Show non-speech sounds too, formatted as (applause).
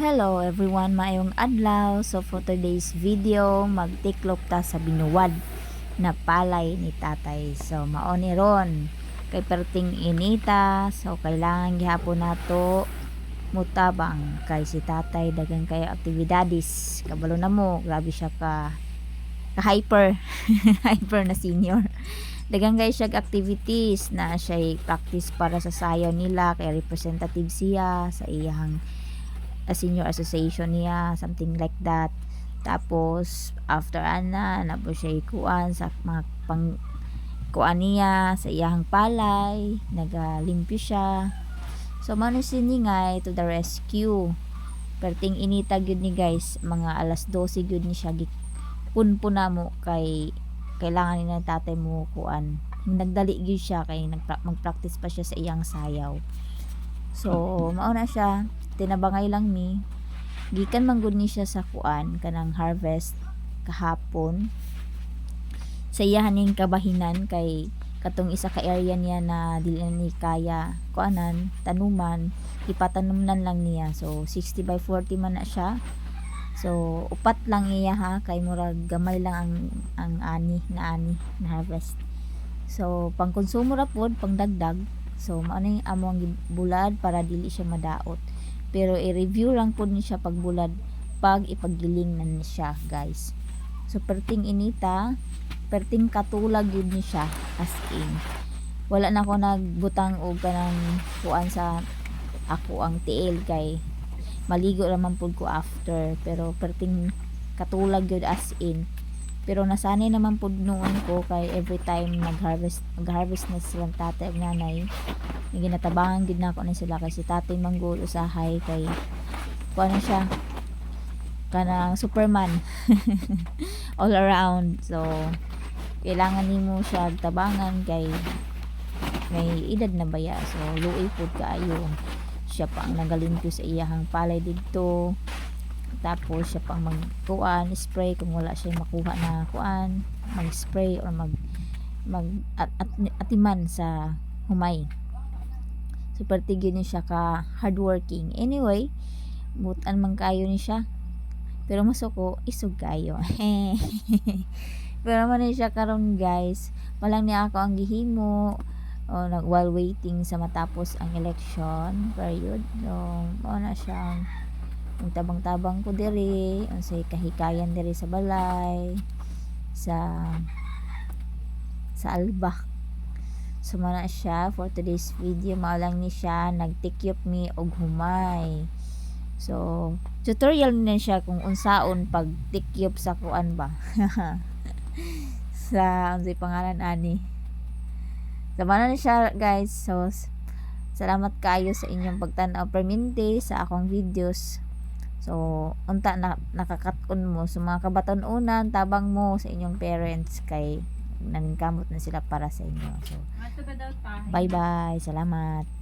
Hello everyone, maayong adlaw. So for today's video, magtiklop ta sa binuwad na palay ni tatay. So mao ni ron kay perting inita. So kailangan gihapon nato mutabang kay si tatay dagang kay aktibidades. Kabalo na mo, grabe siya ka ka hyper (laughs) hyper na senior. Dagang kay siya activities na siya practice para sa sayaw nila kay representative siya sa iyang a senior association niya, something like that. Tapos, after ana, na po siya ikuan sa mga pang kuan niya sa iyang palay, nagalimpyo siya. So, mano siningay to the rescue. Perting inita gyud ni guys, mga alas 12 gyud ni siya punpun na mo kay kailangan ni ng tatay mo kuan. Nagdali gyud siya kay nagpa- mag-practice pa siya sa iyang sayaw. So, mauna siya, tinabangay lang ni gikan man gud ni siya sa kuan kanang harvest kahapon. Sa iyahan ning kabahinan kay katong isa ka area niya na dili ni kaya kuanan tanuman ipatanumnan lang niya. So 60 by 40 man na siya. So upat lang iya ha kay murag gamay lang ang ang ani na ani na harvest. So pang konsumo ra pod pang dagdag so mao ni among bulad para dili siya madaot pero i-review lang po ni siya pagbulad pag ipaggiling na ni siya guys. So perting inita perting katulag yun ni siya as in. Wala na ako nagbutang og kanang kuan sa ako ang tiil kay maligo naman po ko after. Pero perting katulag yun as in pero nasanay naman po noon ko kay every time nag-harvest nag-harvest na silang tatay ug nanay nga ginatabangan gid nako na sila kay si tatay manggol usahay kay kuan na siya kanang superman. (laughs) All around. So kailangan nimo siya tabangan kay may edad na baya so luoy pud kaayo. Siya pa ang nagalimpyo sa iyahang palay didto tapos siya pang magkuan spray kung wala siya makuha na kuan mag spray or mag mag at, at, atiman sa humay. Super tigyo ni siya ka hardworking. Anyway butan man kayo ni siya. Pero masuko isog kayo. (laughs) Pero man siya karon guys walang ni ako ang gihimo o nag while waiting sa matapos ang election period. So mao na siya ang tabang-tabang ko diri unsay kahikayan diri sa balay sa sa albak. So mana siya for today's video mao lang ni siya nagtikyop mi og humay. So tutorial na siya kung unsaon pag tikyop sa kuan ba. (laughs) Sa unsay pangalan ani. So mana na siya guys. So salamat kayo sa inyong pagtan-aw permente sa akong videos So, unta na nakakaton mo sa mga kabaton-unan, tabang mo sa inyong parents kay naningkamot na sila para sa inyo. So, bye-bye. Salamat.